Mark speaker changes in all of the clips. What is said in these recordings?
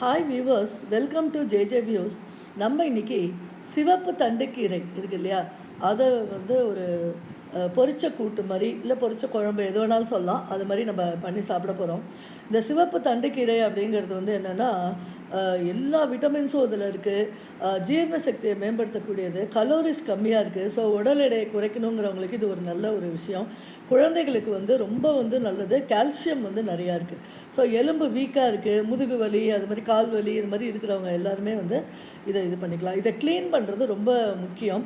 Speaker 1: Hi viewers welcome to JJ views நம்ம இன்னைக்கு சிவப்பு தண்டுக்கீரை இருக்கு இல்லையா? அதை வந்து ஒரு பொரிச்ச கூட்டு மாதிரி இல்லை பொரிச்ச குழம்பு எது வேணாலும் சொல்லலாம். அது மாதிரி நம்ம பண்ணி சாப்பிட போகிறோம் இந்த சிவப்பு தண்டுக்கீரை அப்படிங்கிறது வந்து என்னென்னா எல்லா விட்டமின்ஸும் இதில் இருக்குது ஜீரண சக்தியை மேம்படுத்தக்கூடியது. கலோரிஸ் கம்மியாக இருக்குது ஸோ உடல் எடையை குறைக்கணுங்கிறவங்களுக்கு இது ஒரு நல்ல ஒரு விஷயம். குழந்தைகளுக்கு வந்து ரொம்ப வந்து நல்லது. கால்சியம் வந்து நிறையா இருக்குது ஸோ எலும்பு வீக்காக இருக்குது முதுகு வலி அது மாதிரி கால் வலி இது மாதிரி இருக்கிறவங்க எல்லாருமே வந்து இதை இது பண்ணிக்கலாம். இதை க்ளீன் பண்ணுறது ரொம்ப முக்கியம்.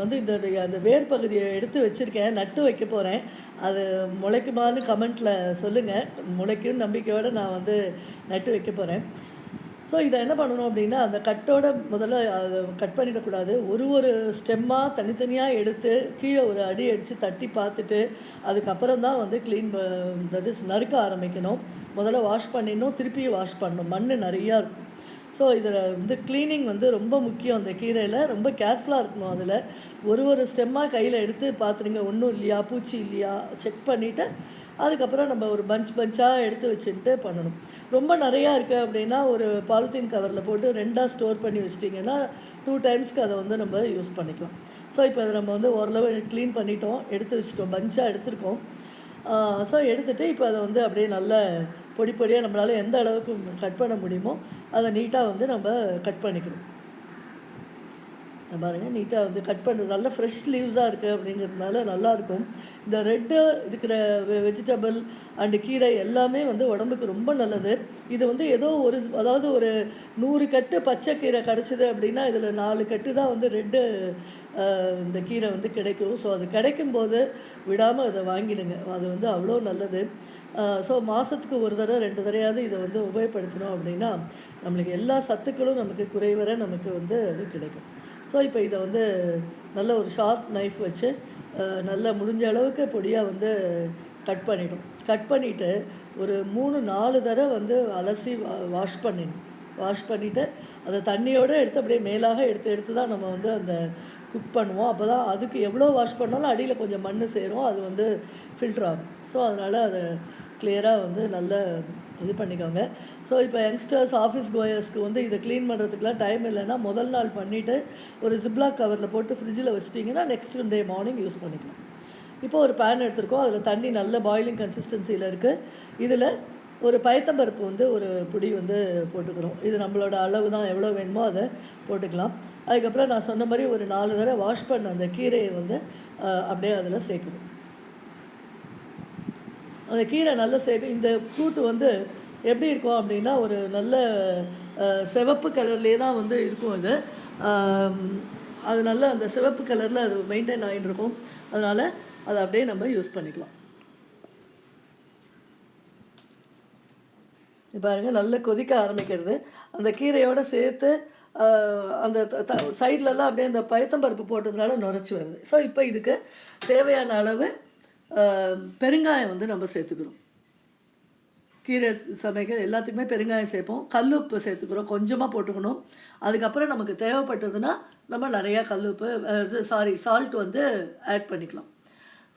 Speaker 1: வந்து இந்த அந்த வேர் பகுதியை எடுத்து வச்சுருக்கேன். நட்டு வைக்க போகிறேன் அது முளைக்குமான்னு கமெண்ட்டில் சொல்லுங்கள் முளைக்கும் நம்பிக்கையோடு நான் வந்து நட்டு வைக்க போகிறேன் ஸோ இதை என்ன பண்ணணும் அப்படின்னா அந்த கட்டோட முதல்ல அதை கட் பண்ணிடக்கூடாது. ஒரு ஒரு ஸ்டெம்மாக தனித்தனியாக எடுத்து கீழே ஒரு அடி அடித்து தட்டி பார்த்துட்டு அதுக்கப்புறம் தான் வந்து க்ளீன் தட் இஸ் நறுக்க ஆரம்பிக்கணும். முதல்ல வாஷ் பண்ணிடணும் திருப்பியும் வாஷ் பண்ணணும். மண் நிறையா இருக்கும். ஸோ இதில் வந்து க்ளீனிங் வந்து ரொம்ப முக்கியம் அந்த கீரையில். ரொம்ப கேர்ஃபுல்லாக இருக்கணும் அதில். ஒரு ஒரு ஸ்டெம்மாக கையில் எடுத்து பார்த்துருங்க ஒன்றும் இல்லையா? பூச்சி இல்லையா? செக் பண்ணிவிட்டு அதுக்கப்புறம் நம்ம ஒரு பஞ்ச் பஞ்சாக எடுத்து வச்சுட்டு பண்ணணும். ரொம்ப நிறையா இருக்குது அப்படின்னா ஒரு பாலித்தீன் கவரில் போட்டு ரெண்டாக ஸ்டோர் பண்ணி வச்சிட்டிங்கன்னா டூ டைம்ஸ்க்கு அதை வந்து நம்ம யூஸ் பண்ணிக்கலாம். ஸோ இப்போ இதை நம்ம வந்து ஓரளவு க்ளீன் பண்ணிட்டோம் எடுத்து வச்சுட்டோம் பஞ்சாக எடுத்திருக்கோம். ஸோ எடுத்துகிட்டு இப்போ அதை வந்து அப்படியே நல்ல பொடி பொடியாக நம்மளால் எந்த அளவுக்கு கட் பண்ண முடியுமோ அதை நீட்டாக வந்து நம்ம கட் பண்ணிக்கணும். பாருங்கள் நீட்டாக வந்து கட் பண்ணுறது நல்ல ஃப்ரெஷ் லீவ்ஸாக இருக்குது அப்படிங்கிறதுனால நல்லாயிருக்கும். இந்த ரெட்டு இருக்கிற வெஜிடபிள் அண்டு கீரை எல்லாமே வந்து உடம்புக்கு ரொம்ப நல்லது. இது வந்து ஏதோ ஒரு அதாவது ஒரு நூறு கட்டு பச்சை கீரை கிடச்சிது அப்படின்னா இதில் நாலு கட்டு தான் வந்து ரெட்டு இந்த கீரை வந்து கிடைக்கும். ஸோ அது கிடைக்கும்போது விடாமல் அதை வாங்கிடுங்க. அது வந்து அவ்வளோ நல்லது. ஸோ மாதத்துக்கு ஒரு தடவை ரெண்டு தடவையாவது இதை வந்து உபயோகப்படுத்தணும் அப்படின்னா நம்மளுக்கு எல்லா சத்துக்களும் நமக்கு குறைவர நமக்கு வந்து அது கிடைக்கும். ஸோ இப்போ இதை வந்து நல்ல ஒரு ஷார்ப் நைஃப் வச்சு நல்லா முடிஞ்ச அளவுக்கு பொடியாக வந்து கட் பண்ணிடும். கட் பண்ணிவிட்டு ஒரு மூணு நாலு தடவை வந்து அலசி வாஷ் பண்ணிடணும். வாஷ் பண்ணிவிட்டு அதை தண்ணியோடு எடுத்து அப்படியே மேலாக எடுத்து எடுத்து தான் நம்ம வந்து அந்த குக் பண்ணுவோம். அப்போ தான் அதுக்கு எவ்வளோ வாஷ் பண்ணாலும் அடியில் கொஞ்சம் மண் சேரும். அது வந்து ஃபில்டர் ஆகும். ஸோ அதனால் அதை கிளியராக வந்து நல்ல இது பண்ணிக்கோங்க. ஸோ இப்போ யங்ஸ்டர்ஸ் ஆஃபீஸ் கோயர்ஸ்க்கு வந்து இதை க்ளீன் பண்ணுறதுக்குலாம் டைம் இல்லைன்னா முதல் நாள் பண்ணிவிட்டு ஒரு ஜிப்லாக் கவரில் போட்டு ஃப்ரிட்ஜில் வச்சிட்டிங்கன்னா நெக்ஸ்ட் டே மார்னிங் யூஸ் பண்ணிக்கலாம். இப்போ ஒரு பேன் எடுத்திருக்கோம். அதில் தண்ணி நல்ல பாயிலிங் கன்சிஸ்டன்சியில் இருக்குது இதில் ஒரு பயத்தம்பருப்பு வந்து ஒரு பொடி வந்து போட்டுக்கிறோம். இது நம்மளோட அளவு தான். எவ்வளோ வேணுமோ அதை போட்டுக்கலாம். அதுக்கப்புறம் நான் சொன்ன மாதிரி ஒரு நாலு தடவை வாஷ் பண்ண அந்த கீரையை வந்து அப்படியே அதில் சேர்க்கணும். அந்த கீரை நல்ல சேர்க்கும் இந்த கூட்டு வந்து எப்படி இருக்கும் அப்படின்னா ஒரு நல்ல சிவப்பு கலர்லேயே தான் வந்து இருக்கும் இது அது நல்ல அந்த சிவப்பு கலரில் அது மெயின்டைன் ஆகிட்டு இருக்கும். அதனால் அதை அப்படியே நம்ம யூஸ் பண்ணிக்கலாம். பாருங்கள் நல்லா கொதிக்க ஆரம்பிக்கிறது. அந்த கீரையோடு சேர்த்து அந்த த சைட்லலாம் அப்படியே அந்த பயத்தம்பருப்பு போட்டதுனால நுரைச்சி வருது. ஸோ இப்போ இதுக்கு தேவையான அளவு பெருங்காயம் வந்து நம்ம சேர்த்துக்கிறோம். கீரை சமைக்க எல்லாத்துக்குமே பெருங்காயம் சேர்ப்போம். கல் உப்பு சேர்த்துக்கிறோம். கொஞ்சமாக போட்டுக்கணும். அதுக்கப்புறம் நமக்கு தேவைப்பட்டதுன்னா நம்ம நிறையா கல் உப்பு சாரி சால்ட் வந்து ஆட் பண்ணிக்கலாம்.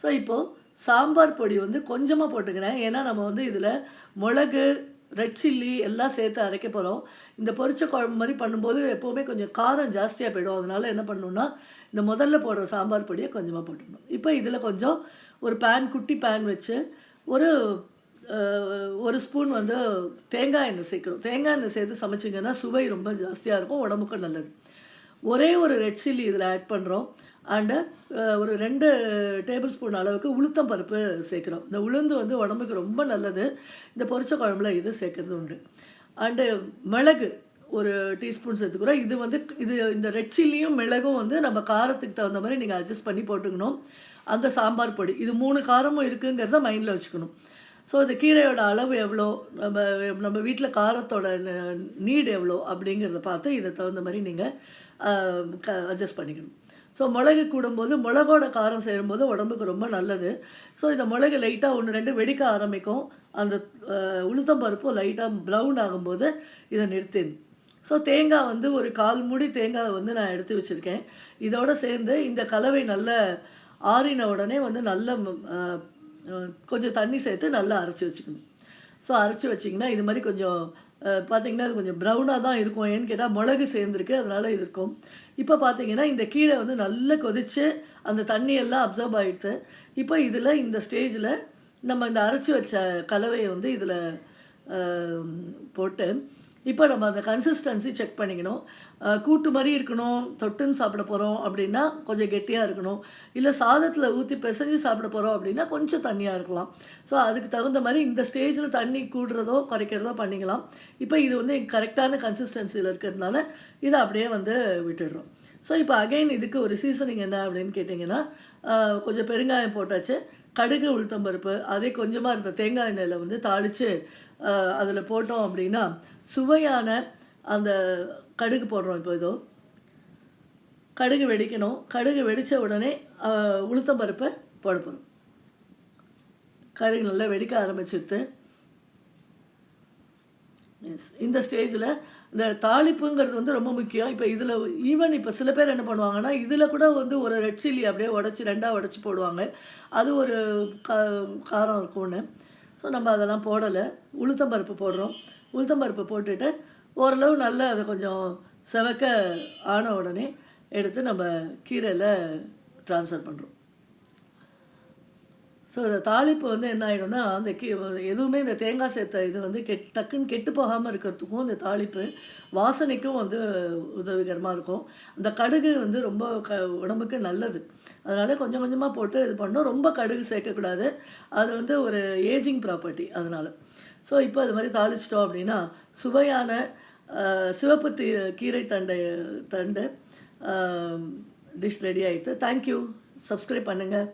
Speaker 1: ஸோ இப்போது சாம்பார் பொடி வந்து கொஞ்சமாக போட்டுக்கிறேன். ஏன்னா நம்ம வந்து இதில் மிளகு ரெட் சில்லி எல்லாம் சேர்த்து அரைக்க போகிறோம் இந்த பொரிச்ச குழம்பு மாதிரி பண்ணும்போது எப்போவுமே கொஞ்சம் காரம் ஜாஸ்தியாக போயிடும். அதனால என்ன பண்ணணுன்னா இந்த முதல்ல போடுற சாம்பார் பொடியை கொஞ்சமாக போட்டுக்கணும். இப்போ இதில் கொஞ்சம் ஒரு பேன் குட்டி பேன் வச்சு ஒரு ஒரு ஸ்பூன் வந்து தேங்காய் எண்ணெய் சேர்க்கணும். தேங்காய் எண்ணெய் சேர்த்து சமைச்சிங்கன்னா சுவை ரொம்ப ஜாஸ்தியாக இருக்கும் உடம்புக்கும் நல்லது. ஒரே ஒரு ரெட் சில்லி இதில் ஆட் பண்ணுறோம் அண்டு ஒரு ரெண்டு டேபிள் ஸ்பூன் அளவுக்கு உளுத்தம் பருப்பு சேர்க்குறோம். இந்த உளுந்து வந்து உடம்புக்கு ரொம்ப நல்லது. இந்த பொரிச்ச குழம்புல இது சேர்க்கறது உண்டு. அண்டு மிளகு ஒரு டீஸ்பூன் சேர்த்துக்கிறோம். இது வந்து இது இந்த ரெட் சில்லியும் மிளகும் வந்து நம்ம காரத்துக்கு தகுந்த மாதிரி நீங்கள் அட்ஜஸ்ட் பண்ணி போட்டுக்கணும். அந்த சாம்பார் பொடி. இது மூணு காரமும் இருக்குங்கிறத மைண்டில் வச்சுக்கணும். ஸோ இந்த கீரையோட அளவு எவ்வளோ? நம்ம நம்ம வீட்டில் காரத்தோட நீடு எவ்வளோ? அப்படிங்கிறத பார்த்து இதை தகுந்த மாதிரி நீங்கள் அட்ஜஸ்ட் பண்ணிக்கணும். ஸோ மிளகு கூடும்போது மிளகோட காரம் சேரும்போது உடம்புக்கு ரொம்ப நல்லது. ஸோ இந்த மிளகு லைட்டாக ஒன்று ரெண்டு வெடிக்க ஆரம்பிக்கும். அந்த உளுத்தம் பருப்பும் லைட்டாக ப்ரௌன் ஆகும்போது இதை நிறுத்திடணும் ஸோ தேங்காய் வந்து ஒரு கால் மூடி தேங்காய் வந்து நான் எடுத்து வச்சுருக்கேன். இதோடு சேர்ந்து இந்த கலவை நல்ல ஆறின உடனே வந்து நல்ல கொஞ்சம் தண்ணி சேர்த்து நல்லா அரைச்சி வச்சுக்கணும். ஸோ அரைச்சி வச்சிங்கன்னா இது மாதிரி கொஞ்சம் பார்த்தீங்கன்னா அது கொஞ்சம் ப்ரௌனாக தான் இருக்கும். ஏன்னு கேட்டால் மிளகு சேர்ந்துருக்கு அதனால இது இருக்கும். இப்போ பார்த்தீங்கன்னா இந்த கீரை வந்து நல்லா கொதித்து அந்த தண்ணியெல்லாம் அப்சர்வ் ஆகிடுது இப்போ இதில் இந்த ஸ்டேஜில் நம்ம இந்த அரைச்சி வச்ச கலவையை வந்து இதில் போட்டு இப்போ நம்ம அந்த கன்சிஸ்டன்சி செக் பண்ணிக்கணும். கூட்டு மாதிரி இருக்கணும் தொட்டுன்னு சாப்பிட போகிறோம் அப்படின்னா கொஞ்சம் கெட்டியாக இருக்கணும். இல்லை சாதத்தில் ஊற்றி பிசைஞ்சு சாப்பிட போகிறோம் அப்படின்னா கொஞ்சம் தண்ணியாக இருக்கலாம். ஸோ அதுக்கு தகுந்த மாதிரி இந்த ஸ்டேஜில் தண்ணி கூடுறதோ குறைக்கிறதோ பண்ணிக்கலாம். இப்போ இது வந்து கரெக்டான கன்சிஸ்டன்சியில் இருக்கிறதுனால இதை அப்படியே வந்து விட்டுடுறோம். ஸோ இப்போ அகைன் இதுக்கு ஒரு சீசனிங் என்ன அப்படின்னு கேட்டிங்கன்னா கொஞ்சம் பெருங்காயம் போட்டாச்சு கடுகு உளுத்தம்பருப்பு அதே கொஞ்சமாக இருந்த தேங்காய் எண்ணெயில் வந்து தாளித்து அதில் போட்டோம் அப்படின்னா சுவையான அந்த கடுகு போடுறோம் இப்போ இதோ. கடுகு வெடிக்கணும். கடுகு வெடித்த உடனே உளுத்தம் உளுத்தம்பருப்பை போட போகிறோம் கடுகு நல்லா வெடிக்க ஆரம்பிச்சிட்டு எஸ் இந்த ஸ்டேஜில் இந்த தாளிப்புங்கிறது வந்து ரொம்ப முக்கியம். இப்போ இதில் ஈவன் இப்போ சில பேர் என்ன பண்ணுவாங்கன்னா இதில் கூட வந்து ஒரு ரெட் சில்லி அப்படியே உடச்சி ரெண்டாக உடச்சி போடுவாங்க. அது ஒரு கா காரம் இருக்கும்னு. ஸோ நம்ம அதெல்லாம் போடலை. உளுத்தம்பருப்பு போடுறோம். உளுத்தம்பருப்பு போட்டுட்டு ஓரளவு நல்லா அதை கொஞ்சம் செவக்க ஆன உடனே எடுத்து நம்ம கீரையில் ட்ரான்ஸ்ஃபர் பண்ணுறோம் ஸோ இந்த தாளிப்பு வந்து என்ன ஆகிடும்னா அந்த கீ எதுவுமே இந்த தேங்காய் சேர்த்த இது வந்து கெட் டக்குன்னு கெட்டு போகாமல் இருக்கிறதுக்கும் இந்த தாளிப்பு வாசனைக்கும் வந்து உதவிகரமாக இருக்கும். அந்த கடுகு வந்து ரொம்ப க உடம்புக்கு நல்லது. அதனால் கொஞ்சம் கொஞ்சமாக போட்டு இது பண்ணோம் ரொம்ப கடுகு சேர்க்கக்கூடாது. அது வந்து ஒரு ஏஜிங் ப்ராப்பர்ட்டி அதனால். ஸோ இப்போ அது மாதிரி தாளிச்சிட்டோம் அப்படின்னா சுவையான சிவப்பு தீ கீரை தண்டை தண்டு டிஷ் ரெடி ஆகிடுது தேங்க்யூ சப்ஸ்கிரைப் பண்ணுங்கள்